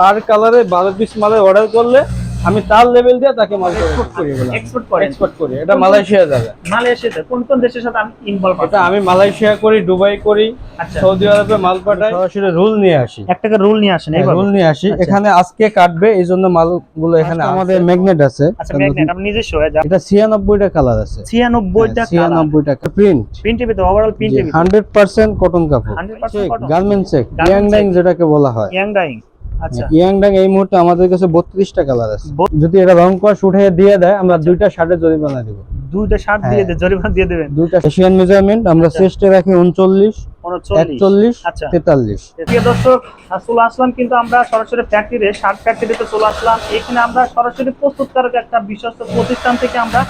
পার কালারে বারো পিস মালের অর্ডার করলে আমি তার লেভেল দিয়ে তাকে মাল এক্সপোর্ট করি এক্সপোর্ট করেন? এক্সপোর্ট করি। এটা মালয়েশিয়া যাবে। মালয়েশিয়াতে কোন কোন দেশের সাথে আমি ইনভলভ এটা আমি মালয়েশিয়া করি দুবাই করি আচ্ছা। সৌদি আরবে মাল পাঠাই। সরাসরি রুল নিয়ে আসি। এক টাকা রুল নিয়ে আসেন এইভাবে? রুল নিয়ে আসি। আচ্ছা। এখানে আজকে কাটবে এই জন্য মালগুলো এখানে আমাদের ম্যাগনেট আছে। আচ্ছা ম্যাগনেট আপনি নিজস্ব হয়ে যান। এটা ছিয়ানব্বইটা কালার আছে। 96 টাকা ছিয়ানব্বইটা প্রিন্ট প্রিন্ট টিভি তো overall print TV hundred percent cotton কাপড়। 100% cotton। Garments check yarn dyeing যেটাকে বলা হয়। ইয়াং ডাইং আচ্ছা। ইয়াং ডাইং এই মুহূর্তে আমাদের কাছে বত্রিশটা কালার আছে। যদি এটা রং কস উঠে দিয়ে দেয় আমরা দুইটা শার্টের জরিমানা দিব। দুইটা শার্ট দিয়ে দে জরিমানা দিয়ে দেবেন। দুইটা এশিয়ান মেজারমেন্ট আমরা আচ্ছা। রাখি উনচল্লিশ একচল্লিশ আচ্ছা। তেতাল্লিশ। প্রিয় দর্শক চলে আসলাম কিন্তু আমরা সরাসরি ফ্যাক্টরি শার্ট ফ্যাক্টরিতে চলে আসলাম। এখানে আমরা সরাসরি প্রস্তুতকারক একটা বিশ্বস্ত প্রতিষ্ঠান থেকে আমরা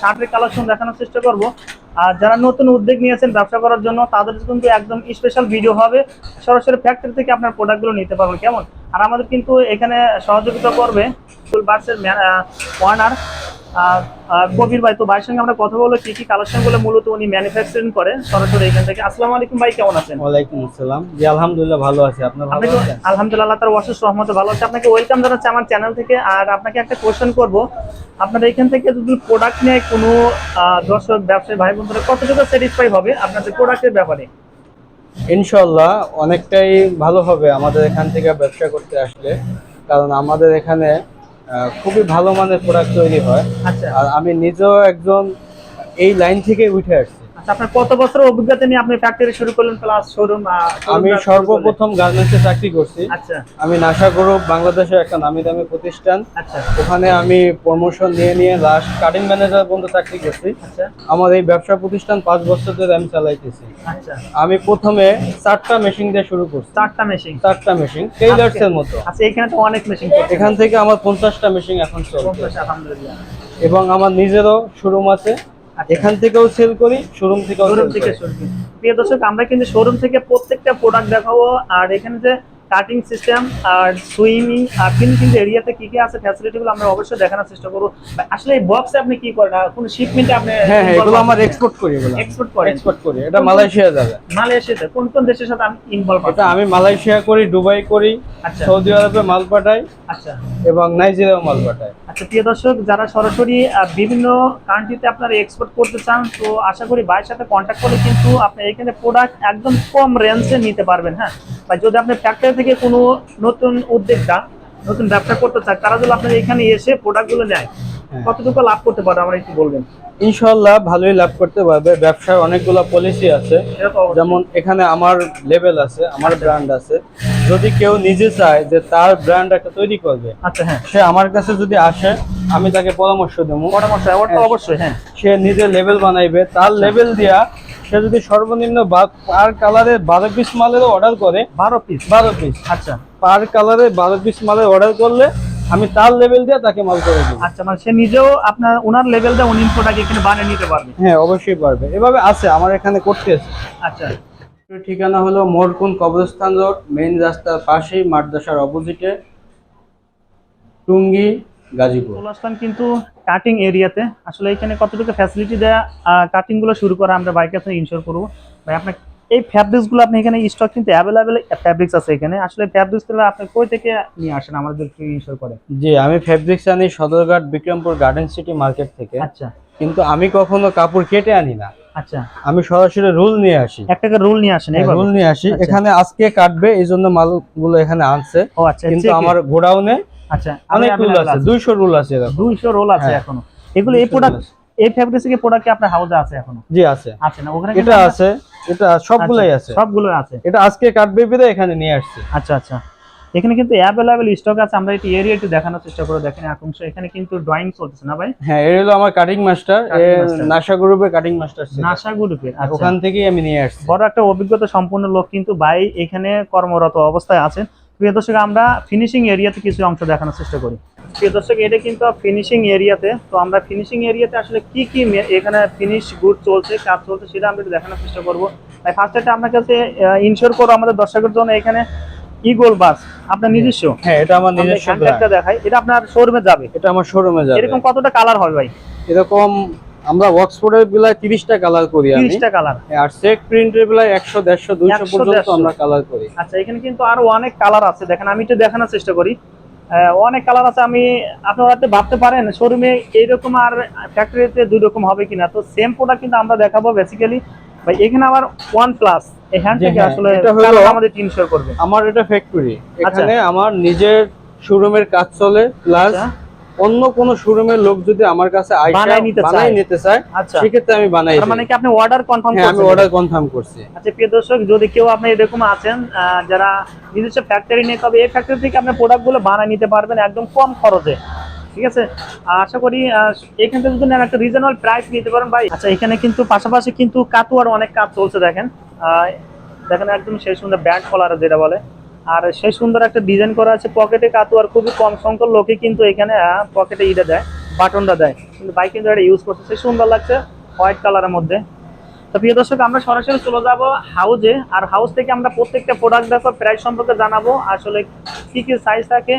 শার্টের কালেকশন দেখানোর চেষ্টা করব। আর যারা নতুন উদ্যোগ নিয়েছেন ব্যবসা করার জন্য তাদের কিন্তু একদম স্পেশাল ভিডিও হবে। সরাসরি ফ্যাক্টরি থেকে আপনার প্রোডাক্টগুলো নিতে পারবেন কেমন? আর আমাদের কিন্তু এখানে সহযোগিতা করবে বার্সের ওয়ার্নার। কবির ভাই তো ভাইয়ের সঙ্গে আমরা কথা বলব কি কি কালেকশনগুলো মূলত উনি ম্যানুফ্যাকচারিং করে সরাসরি এখান থেকে। আসসালামু আলাইকুম ভাই কেমন আছেন? ওয়ালাইকুম আসসালাম। জি আলহামদুলিল্লাহ ভালো আছি। আপনার ভালো আছেন? আলহামদুলিল্লাহ তার অশেষ রহমতে ভালো আছে। আপনাকে ওয়েলকাম জানাচ্ছি আমার চ্যানেল থেকে। আর আপনাকে একটা কোশ্চেন করব। আপনার এখান থেকে যদি প্রোডাক্ট নিয়ে কোনো দর্শক ব্যবসায়ী ভাই বন্ধুরা কতটুকু স্যাটিসফাই হবে আপনাদের প্রোডাক্টের ব্যাপারে? ইনশাল্লাহ অনেকটাই ভালো হবে আমাদের এখান থেকে ব্যবসা করতে আসলে। কারণ আমাদের এখানে খুবই ভালো মানের প্রোডাক্ট তৈরি হয়। আচ্ছা। আর আমি নিজেও একজন এই লাইন থেকে উঠে আসছি। আপনার কত বছর অভিজ্ঞতা নিয়ে আপনি ফ্যাক্টরি শুরু করলেন প্লাস শোরুম আমি সর্বপ্রথম গার্মেন্টসে চাকরি করছি। আচ্ছা। আমি নাসা গ্রুপ বাংলাদেশের একটা নামি দামি প্রতিষ্ঠান। আচ্ছা। ওখানে আমি প্রমোশন নিয়ে নিয়ে লাস্ট কাটিং ম্যানেজার পর্যন্ত চাকরি করছি। আচ্ছা। আমার এই ব্যবসা প্রতিষ্ঠান পাঁচ বছর ধরে আমি চালাইতেছি। আচ্ছা। আমি প্রথমে চারটা মেশিন দিয়ে শুরু করছি। চারটা মেশিন চারটা মেশিন টেইলার্স এর মতো। আচ্ছা এখানে তো অনেক মেশিন এখান থেকে আমার পঞ্চাশটা মেশিন এখন চলছে। আলহামদুলিল্লাহ। এবং আমার নিজেরও শোরুম আছে। আচ্ছা। এখান থেকেও সেল করি শোরুম থেকেও শোরুম থেকে। প্রিয় দর্শক আমরা কিন্তু শোরুম থেকে প্রত্যেকটা প্রোডাক্ট দেখাবো। আর এখানে যে কাটিং সিস্টেম আর সুইমিং আর ফিনিশিং এরিয়াতে কি কি আছে ফ্যাসিলিটিগুলো আমরা অবশ্যই দেখানোর চেষ্টা করব। আসলে এই বক্সে আপনি কি করেন? কোন শিপমেন্টে আপনি হ্যাঁ হ্যাঁ এগুলো আমার এক্সপোর্ট করি এগুলো। এক্সপোর্ট করেন। এক্সপোর্ট করি। এটা মালয়েশিয়া যাবে। মালয়েশিয়াতে কোন কোন দেশের সাথে আমি ইনভলভ এটা আমি মালয়েশিয়া করি দুবাই করি আচ্ছা। সৌদি আরবে মাল পাঠাই আচ্ছা। এবং নাইজেরিয়াও মাল পাঠাই আচ্ছা প্রিয় দর্শক যারা সরাসরি বিভিন্ন কান্ট্রিতে আপনারা এক্সপোর্ট করতে চান তো আশা করি ভাইয়ের সাথে কন্ট্যাক্ট করলে কিন্তু আপনি এখানে প্রোডাক্ট একদম কম রেঞ্জে নিতে পারবেন হ্যাঁ? বা যদি আপনি ফ্যাক্টরি থেকে কোনো নতুন উদ্যোক্তা নতুন ব্যবসা করতে চান তারা যদি আপনার এখানে এসে প্রোডাক্টগুলো নেয় হ্যাঁ। কতটুকু লাভ করতে পারে আমরা একটু বলবেন? ইনশাল্লাহ ভালোই লাভ করতে পারবে। ব্যবসার অনেকগুলো পলিসি আছে। যেমন এখানে আমার লেভেল আছে আমার ব্র্যান্ড আছে। যদি কেউ নিজে চায় যে তার ব্র্যান্ড একটা তৈরি করবে আচ্ছা হ্যাঁ। সে আমার কাছে যদি আসে আমি তাকে পরামর্শ দেবো। পরামর্শ। অবশ্যই হ্যাঁ। সে নিজে লেভেল বানাইবে। তার লেভেল দিয়া সে যদি সর্বনিম্ন বা- পার কালারে বারো পিস মালেরও অর্ডার করে বারো পিস বারো পিস আচ্ছা। পার কালারে বারো পিস মালের অর্ডার করলে আমি তার লেভেল দিয়ে তাকে মাল করে দেবো। আচ্ছা মানে সে নিজেও আপনার ওনার লেভেল দিয়ে উনি প্রোডাক্ট এখানে বানিয়ে নিতে পারবে? হ্যাঁ অবশ্যই পারবে। এভাবে আছে আমার এখানে করতেছে আচ্ছা। ঠিকানা হলো মোরকুন কবরস্থান রোড মেইন রাস্তার পাশেই মাদ্রাসার অপোজিটে টুঙ্গি গাজীপুর। চলে আসলাম কিন্তু কাটিং এরিয়াতে আসলে এখানে কতটুকু ফ্যাসিলিটি দেয়া কাটিংগুলো শুরু করা আমরা বাইক কাছে ইনশোর করব। ভাই আপনার এই ফ্যাব্রিক্সগুলো আপনি এখানে স্টক কিন্তু অ্যাভেলেবেল ফ্যাব্রিক্স আছে এখানে। আসলে ফ্যাব্রিক্সগুলো আপনি কই থেকে নিয়ে আসেন? আমাদের ইনশোর করে। জি আমি ফেব্রিক্স আনি Sadarghat Bikrampur garden city market থেকে। আচ্ছা। কিন্তু আমি কখনো কাপড় কেটে আনি না। আচ্ছা। আমি সরাসরি রুল নিয়ে আসি। এক টাকা রুল নিয়ে আসেন এইভাবে? রুল নিয়ে আসি। আচ্ছা। এখানে আজকে কাটবে এই জন্য মালগুলো এখানে আনছে। ও আচ্ছা কিন্তু আমার গোডাউনে আচ্ছা অনেক রুল আছে দুইশো রুল আছে এরকম। দুইশো রোল আছে হ্যাঁ। এখনও। এগুলো এই প্রোডাক্ট এই প্রোডাক্ট কি আপনার হাউসে আছে এখনও? জি আছে। আছে না? ওখানে এটা আছে এটা সবগুলাই আছে। আচ্ছা, সবগুলো আছে। এটা আজকে কাটবে বেঁধে এখানে নিয়ে আসছি। আচ্ছা আচ্ছা। এখানে কিন্তু অ্যাভেলেবেল স্টক আছে আমরা একটু এরিয়া একটু দেখানোর চেষ্টা করে দেখেন এখন এখানে কিন্তু ড্রয়িং চলতেছে না ভাই? হ্যাঁ এর হলো আমার কাটিং মাস্টার। নাসা গ্রুপে কাটিং মাস্টার নাসা গ্রুপের ওখান থেকেই আমি নিয়ে আসছি। বড় একটা অভিজ্ঞতা সম্পন্ন লোক কিন্তু ভাই এখানে কর্মরত অবস্থায় আছেন। প্রিয় দর্শক আমরা ফিনিশিং এরিয়াতে কিছু অংশ দেখানোর চেষ্টা করি। প্রিয় দর্শক এটা কিন্তু ফিনিশিং এরিয়াতে তো। আমরা ফিনিশিং এরিয়াতে আসলে কি কি এখানে ফিনিশ গুড চলছে কাজ চলছে সেটা আমরা একটু দেখানোর চেষ্টা করব। তাই ফার্স্ট একটা আপনার কাছে ইনশোর করো আমাদের দর্শকের জন্য এখানে ইগোল বাস আপনার নিজস্ব? হ্যাঁ এটা আমার নিজস্ব। দেখাই এটা আপনার শোরুমে যাবে। এটা আমার শোরুমে যাবে। এরকম কতটা কালার হয় ভাই? এরকম আমরা অক্সফোর্ডের বেলায় তিরিশটা কালার করি তিরিশটা কালার আর চেক প্রিন্টের বেলায় একশো দেড়শো দুইশো পর্যন্ত আমরা কালার করি। আচ্ছা এখানে কিন্তু আরও অনেক কালার আছে। দেখেন আমি একটু দেখানোর চেষ্টা করি। অনেক কালার আছে। আমি আপনারা ভাবতে পারেন শোরুমে এইরকম আর ফ্যাক্টরিতে দুই রকম হবে কিনা। তো সেম প্রোডাক্ট কিন্তু আমরা দেখাবো বেসিক্যালি ভাই এখানে আবার ওয়ান প্লাস এই হ্যান্ড থেকে হ্যাঁ, আসলে হলো- কালার আমাদের তিন শেয়ার করবে। আমার এটা ফ্যাক্টরি আচ্ছা। এখানে আমার নিজের শোরুমের কাজ চলে প্লাস। অন্য কোন শোরুমের লোক যদি আমার কাছে নিতে বানাই নিতে চায় আচ্ছা। সেক্ষেত্রে আমি বানাই মানে কি আপনি অর্ডার কনফার্ম হ্যাঁ আমি অর্ডার কনফার্ম করছি। আচ্ছা প্রিয় দর্শক যদি কেউ আপনি এরকম আছেন যারা নিজস্ব ফ্যাক্টরি নিয়ে তবে এই ফ্যাক্টরি থেকে আপনি প্রোডাক্টগুলো নিতে পারবেন একদম কম খরচে। ঠিক আছে? আশা করি এখান থেকে যদি একটা রিজনেবল প্রাইস নিতে পারেন ভাই। আচ্ছা এখানে কিন্তু পাশাপাশি কিন্তু কাতুয়ার অনেক কাজ চলছে দেখেন। আহ, দেখেন একদম সেই সুন্দর ব্যান্ড কলার যেটা বলে। আর সেই সুন্দর একটা ডিজাইন করা আছে পকেটে কাতুয়ার খুবই কম সংখ্যক লোকে কিন্তু এখানে পকেটে ইটা দেয় বাটনটা দেয়। কিন্তু বাইক কিন্তু এটা ইউজ করছে সেই সুন্দর লাগছে হোয়াইট কালারের মধ্যে। তো প্রিয় দর্শক, আমরা সরাসরি চলে যাব হাউজে আর হাউস থেকে আমরা প্রত্যেকটা প্রোডাক্ট দেখো প্রাইস সম্পর্কে জানাব। আসলে কি কি সাইজ থাকে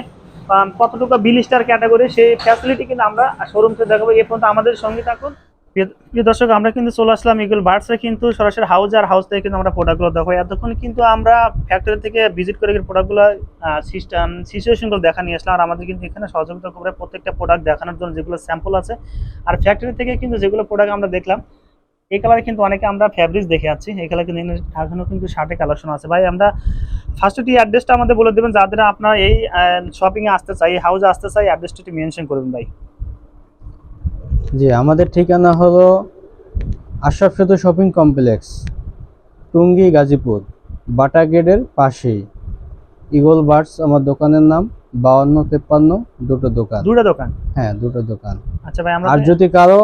কতটুকু বিল স্টার ক্যাটাগরি সেই ফ্যাসিলিটি কিন্তু আমরা শোরুম থেকে দেখাবো। এ পর্যন্ত আমাদের সঙ্গে থাকুন। প্রিয়- দর্শক, আমরা কিন্তু চলে আসলাম ইগুল বার্ডসে কিন্তু সরাসরি হাউস আর হাউস থেকে কিন্তু আমরা প্রোডাক্টগুলো দেখো। এতক্ষণ কিন্তু আমরা ফ্যাক্টরি থেকে ভিজিট করে প্রোডাক্টগুলো সিস্টেম সিচুয়েশনগুলো দেখা নিয়ে আসলাম। আর আমাদের কিন্তু এখানে সহযোগিতা করে প্রত্যেকটা প্রোডাক্ট দেখানোর জন্য যেগুলো স্যাম্পল আছে, আর ফ্যাক্টরি থেকে কিন্তু যেগুলো প্রোডাক্ট আমরা দেখলাম, এই কালারে কিন্তু অনেকে আমরা ফ্যাব্রিক্স দেখে যাচ্ছি। এই কালার কিন্তু এখনও কিন্তু শার্টের কালেকশন আছে। ভাই, আমরা ফার্স্টটি অ্যাড্রেসটা আমাদের বলে দেবেন, যাদের আপনারা এই শপিংয়ে আসতে চাই হাউসে আসতে চাই অ্যাড্রেসটি মেনশন করবেন ভাই। জি আমাদের ঠিকানা হলো Ashraf Setu shopping complex Tongi Gazipur Bata গেটের পাশেই। ইগল বার্ডস আমার দোকানের নাম বাউন্ন তেপ্পান্ন দুটো দোকান। দুটো দোকান? হ্যাঁ দুটো দোকান। আচ্ছা ভাই আর যদি কারও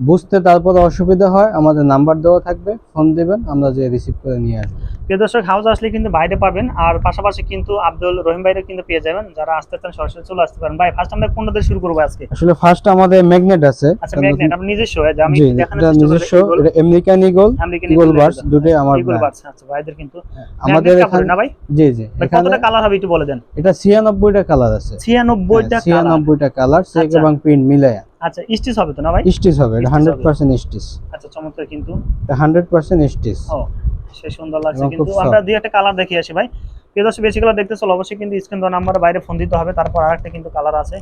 বুঝতে তারপরে অসুবিধা হয় আমাদের নাম্বার দেওয়া থাকবে ফোন দিবেন আমরা যে রিসিভ করে নিয়ে আসব। প্রিয় দর্শক হাউস আসলে কিন্তু বাইরে পাবেন আর পাশাপাশি কিন্তু আব্দুল রহিম ভাইরে কিন্তু পেয়ে যাবেন যারা আসতে চান সরাসরি চলে আসতে পারেন। ভাই ফার্স্ট আমরা কোনটা দিয়ে শুরু করব আজকে? আসলে ফার্স্ট আমাদের ম্যাগনেট আছে। আচ্ছা ম্যাগনেট আমরা নিজস্ব আমি দেখানোর এটা চেষ্টা নিজস্ব এটা আমেরিকান ইগল ইগল বার্ডস দুটোই আমার ইগল। বার্ডস আচ্ছা ভাইদের কিন্তু আমাদের আমাদের এখানে না ভাই? জি জি কতটা কালার হবে একটু বলে দেন? এটা ছিয়ানব্বইটা কালার আছে। ছিয়ানব্বইটা কালার ছিয়ানব্বইটা কালার চেক আচ্ছা। এবং প্রিন্ট মিলায়া। আচ্ছা স্টিচ হবে তো না ভাই? স্টিচ হবে এটা Stitch হান্ড্রেড হবে। Percent stitch. আচ্ছা চমৎকার কিন্তু। এটা হান্ড্রেড পার্সেন্ট স্টিচ। ও সে সুন্দর লাগছে কিন্তু। আমরা দুই একটা কালার দেখে আসি ভাই। প্রিয় দর্শক বেশি কালার দেখতে চলো অবশ্যই কিন্তু স্ক্রিন দেওয়া নাম্বার বাইরে ফোন দিতে হবে। তারপর আরেকটা কিন্তু কালার আছে।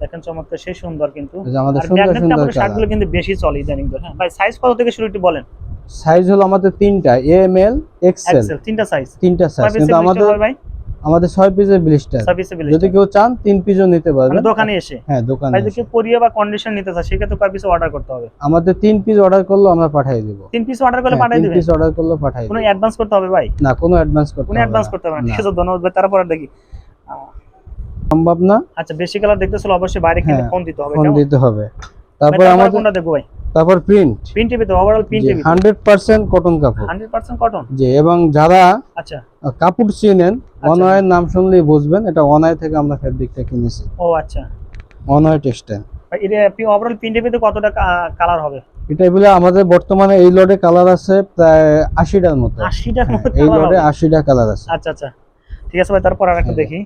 দেখেন চমৎকার সেই সুন্দর কিন্তু। আমাদের সুন্দর সুন্দর শার্টগুলো কিন্তু বেশি চলে ইদানিং ধরে হ্যাঁ। ভাই সাইজ কত থেকে শুরু একটু বলেন? সাইজ হলো আমাদের তিনটা এম এল এক্সেল তিনটা সাইজ তিনটা সাইজ কিন্তু আমাদের ভাই? আমাদের ছয় পিসের ব্লিস্টার পিসের যদি কেউ চান তিন পিসও নিতে মানে পারবেন দোকানে এসে। হ্যাঁ দোকানে। যদি কোরিয়া বা কন্ডিশন নিতে চায় সেক্ষেত্রে কয় পিস অর্ডার করতে হবে? আমাদের তিন পিস অর্ডার করলে আমরা পাঠিয়ে দিব। তিন পিস অর্ডার করলে হ্যাঁ, পাঠিয়ে তিন দিবেন? পিস অর্ডার করলে পাঠিয়ে কোনো অ্যাডভান্স করতে হবে ভাই? না কোনো অ্যাডভান্স করতে কোনো অ্যাডভান্স করতে হবে না। ঠিক আছে ধন্যবাদ ভাই তারপর দেখি। সম্ভব না? আচ্ছা বেশি কালার দেখতে চলো অবশ্যই বাইরে কিন্তু হ্যাঁ, ফোন দিতে হবে ফোন দিতে হবে। তারপর তারপরে আমাদের কোনটা দেখব ভাই? তারপর প্রিন্ট প্রিন্ট টিভি তো overall print TV hundred percent cotton কাপড়। হান্ড্রেড পার্সেন্ট কটন জি এবং যারা আচ্ছা। কাপড় চিনেন আচ্ছা। অনয়ের নাম শুনলেই বুঝবেন এটা অনয় থেকে আমরা ফেব্রিকটা কিনেছি। ও আচ্ছা। অনয় টেক্সটাইল ভাই, এটা ওভারঅল প্রিন্ট টিভিতে কতটা কালার হবে? এটা বলে আমাদের বর্তমানে এই লটে কালার আছে প্রায় আশিটার মতো। আশিটার হ্যাঁ, মতো এই কালার লটে হবে? আশিটা কালার আছে। আচ্ছা আচ্ছা। ঠিক আছে ভাই তারপর আর একটা হ্যাঁ। দেখি।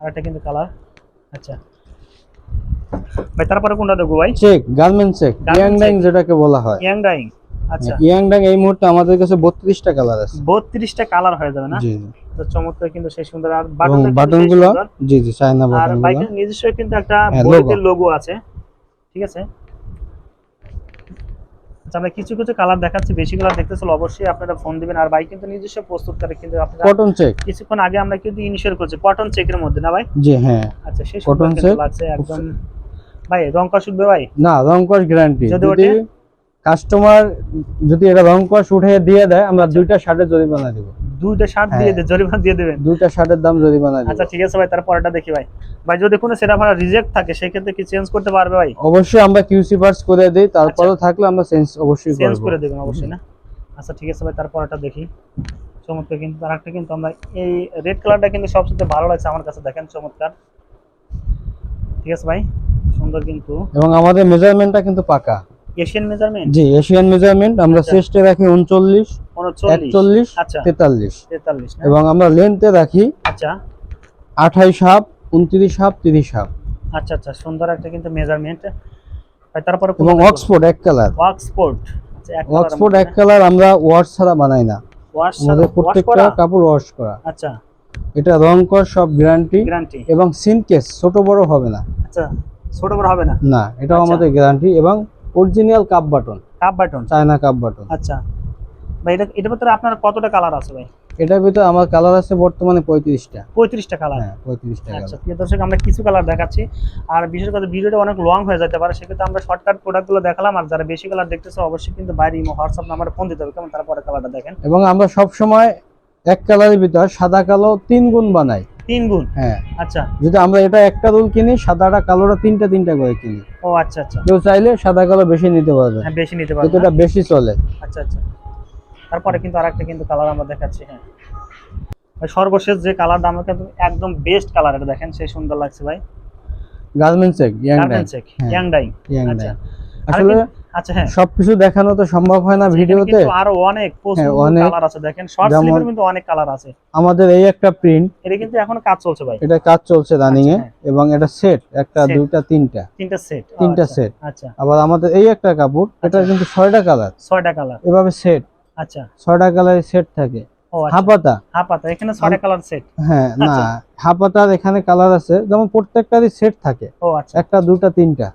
আরেকটা কিন্তু কালার আচ্ছা। ভাই তারপরে কোনটা দেখব ভাই? চেক গার্মেন্ট চেক ইয়াং যেটাকে বলা হয়। ইয়াং আচ্ছা। ইয়াং ডাইং এই মুহূর্তে আমাদের কাছে কালার আছে। কালার হয়ে যাবে না? জি তো চমৎকার কিন্তু সেই সুন্দর। আর বাটনগুলো জি জি চায়না বাটনগুলো বাইকের নিজস্ব কিন্তু একটা হ্যাঁ, লোগো আছে। ঠিক আছে? আচ্ছা আমরা কিছু কিছু কালার দেখাচ্ছি। বেশি কালার দেখতে চলো অবশ্যই আপনারা ফোন দিবেন। আর বাইক কিন্তু নিজস্ব প্রস্তুত করে কিন্তু আপনারা কটন চেক কিছুক্ষণ আগে আমরা কিন্তু ইনিশিয়াল করছি। কটন চেকের মধ্যে না ভাই? জি হ্যাঁ। আচ্ছা সুন্দর লাগছে একদম ভাই রং কষ উঠবে ভাই? না রং গ্যারান্টি যদি কাস্টমার যদি এটা রং উঠে দিয়ে দেয় আমরা দুইটা শার্টের জরিমানা দিব। দুইটা শার্ট দিয়ে হ্যাঁ। দে জরিমানা দিয়ে দেবেন? দুইটা শার্টের দাম জরিমানা দিব। আচ্ছা ঠিক আছে ভাই তারপরটা দেখি ভাই। ভাই যদি কোনো সেটা ভাড়া রিজেক্ট থাকে সেক্ষেত্রে কি চেঞ্জ করতে পারবে ভাই? অবশ্যই আমরা কিউসি করে দেই তারপরেও থাকলে আমরা চেঞ্জ অবশ্যই চেঞ্জ করে দেবেন অবশ্যই না? আচ্ছা ঠিক আছে ভাই তারপরটা দেখি। চমৎকার কিন্তু আর একটা কিন্তু আমরা এই রেড কালারটা কিন্তু সবচেয়ে ভালো লাগছে আমার কাছে দেখেন চমৎকার। ঠিক আছে ভাই? সুন্দর কিন্তু। এবং আমাদের মেজারমেন্টটা কিন্তু পাকা। এশিয়ান মেজারমেন্ট জি এশিয়ান মেজারমেন্ট আমরা আচ্ছা। চেস্টে রাখি উনচল্লিশ উনচল্লিশ। একচল্লিশ আচ্ছা। তেতাল্লিশ। তেতাল্লিশ না? এবং আমরা লেন্থে রাখি আচ্ছা। আঠাইশ হাফ উনত্রিশ হাফ তিরিশ হাফ। আচ্ছা আচ্ছা সুন্দর একটা কিন্তু মেজারমেন্ট ভাই তারপরে এবং অক্সফোর্ড এক কালার অক্সফোর্ড আচ্ছা অক্সফোর্ড এক কালার আমরা ওয়াশ ছাড়া বানাই না। ওয়াশ আমাদের প্রত্যেকটা কাপড় ওয়াশ করা। আচ্ছা। এটা রং কর সব গ্যারান্টি গ্যারান্টি এবং সিনকেস ছোট বড় হবে না। আচ্ছা ছোট বড় হবে না? না এটাও আচ্ছা। আমাদের গ্যারান্টি এবং original cuff button cuff button China cuff button আচ্ছা। ভাই এটা এটার ভিতরে আপনার কতটা কালার আছে ভাই? এটার ভিতরে আমার কালার আছে বর্তমানে পঁয়ত্রিশটা। পঁয়ত্রিশটা কালার হ্যাঁ পঁয়ত্রিশটা আচ্ছা প্রিয় দর্শক আমরা কিছু কালার দেখাচ্ছি। আর বিশেষ করে ভিডিওটা অনেক লং হয়ে যেতে পারে সেক্ষেত্রে আমরা শর্টকাট প্রোডাক্টগুলো দেখালাম। আর যারা বেশি কালার দেখতেছে অবশ্যই কিন্তু বাইরে হোয়াটসঅ্যাপ নাম্বারে ফোন দিতে হবে। কেমন? তারপরে কালারটা দেখেন। এবং আমরা সব সময় এক কালারের ভিতর সাদা কালো তিন গুণ বানাই। তিন গুণ? হ্যাঁ। আচ্ছা। যদি আমরা এটা একটা রুল কিনি সাদাটা কালোটা তিনটা তিনটা করে কিনি। ও আচ্ছা আচ্ছা। কেউ চাইলে সাদা কালো বেশি নিতে পারবে। হ্যাঁ বেশি নিতে পারবে এটা বেশি চলে। আচ্ছা আচ্ছা। তারপরে কিন্তু আরেকটা কিন্তু কালার আমরা দেখাচ্ছি হ্যাঁ। সর্বশেষ যে কালারটা আমরা কিন্তু একদম বেস্ট কালার এটা দেখেন সেই সুন্দর লাগছে ভাই। গার্মেন্টস এক ইয়াং ডাই গার্মেন্টস হ্যাঁ। ইয়াং ডাই ইয়াং আচ্ছা। ডাই আসলে আচ্ছা হ্যাঁ। সবকিছু দেখানো তো সম্ভব হয় না ভিডিওতে। আরও অনেক প্রচুর হ্যাঁ। কালার আছে। দেখেন শর্ট স্লিভের কিন্তু অনেক কালার আছে। আমাদের এই একটা প্রিন্ট এটা কিন্তু এখনও কাজ চলছে ভাই। এটা কাজ চলছে রানিং এ আচ্ছা, হ্যাঁ। এবং এটা সেট একটা দুইটা তিনটা। তিনটা সেট তিনটা set। আচ্ছা। আবার আমাদের এই একটা কাপড় এটা আচ্ছা। কিন্তু ছয়টা কালার ছয়টা কালার এভাবে সেট আচ্ছা। ছয়টা কালারের সেট থাকে। আচ্ছা। হাপাতা হাপাতা এখানে কালার সেট হ্যাঁ না আচ্ছা। হাপাতার এখানে কালার আছে। যেমন প্রত্যেকটারই সেট থাকে। ও আচ্ছা। একটা দুটা তিনটা।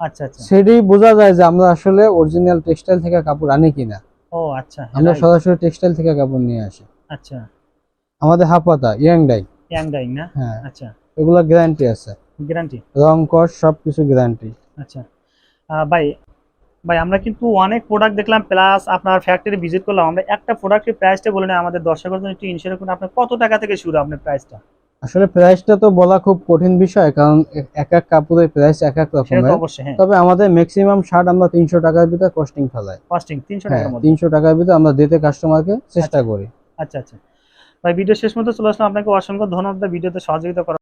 আচ্ছা আচ্ছা। সেটাই বোঝা যায় যে আমরা আসলে অরিজিনাল টেক্সটাইল থেকে কাপড় আনি কিনা। ও আচ্ছা আমরা সরাসরি টেক্সটাইল থেকে কাপড় নিয়ে আসি। আচ্ছা। আমাদের হাপাতা ইয়াং ডাই। ইয়াং না? হ্যাঁ। আচ্ছা। এগুলা গ্যারান্টি আছে। গ্যারান্টি রং কস সবকিছু গ্যারান্টি আচ্ছা। ভাই ভাই আমরা কিন্তু অনেক প্রোডাক্ট দেখলাম প্লাস আপনার ফ্যাক্টরি ভিজিট করলাম। আমরা একটা প্রোডাক্টের প্রাইসটা বলে নেই আমাদের দর্শকের জন্য একটু ইনশিওর করুন আপনার কত টাকা থেকে শুরু আপনার প্রাইসটা আসলে প্রাইসটা তো বলা খুব কঠিন বিষয় কারণ এক এক কাপড়ের প্রাইস এক এক রকমের। হ্যাঁ। তবে আমাদের ম্যাক্সিমাম শার্ট আমরা তিনশো টাকার ভিতরে কস্টিং ফেলাই। কস্টিং তিনশো হ্যাঁ টাকার তিনশো টাকার ভিতরে আমরা দিতে কাস্টমারকে চেষ্টা করি। আচ্ছা আচ্ছা। ভাই ভিডিও শেষ মতো চলে আসলাম। আপনাকে অসংখ্য ধন্যবাদ। ভিডিওতে সহযোগিতা করার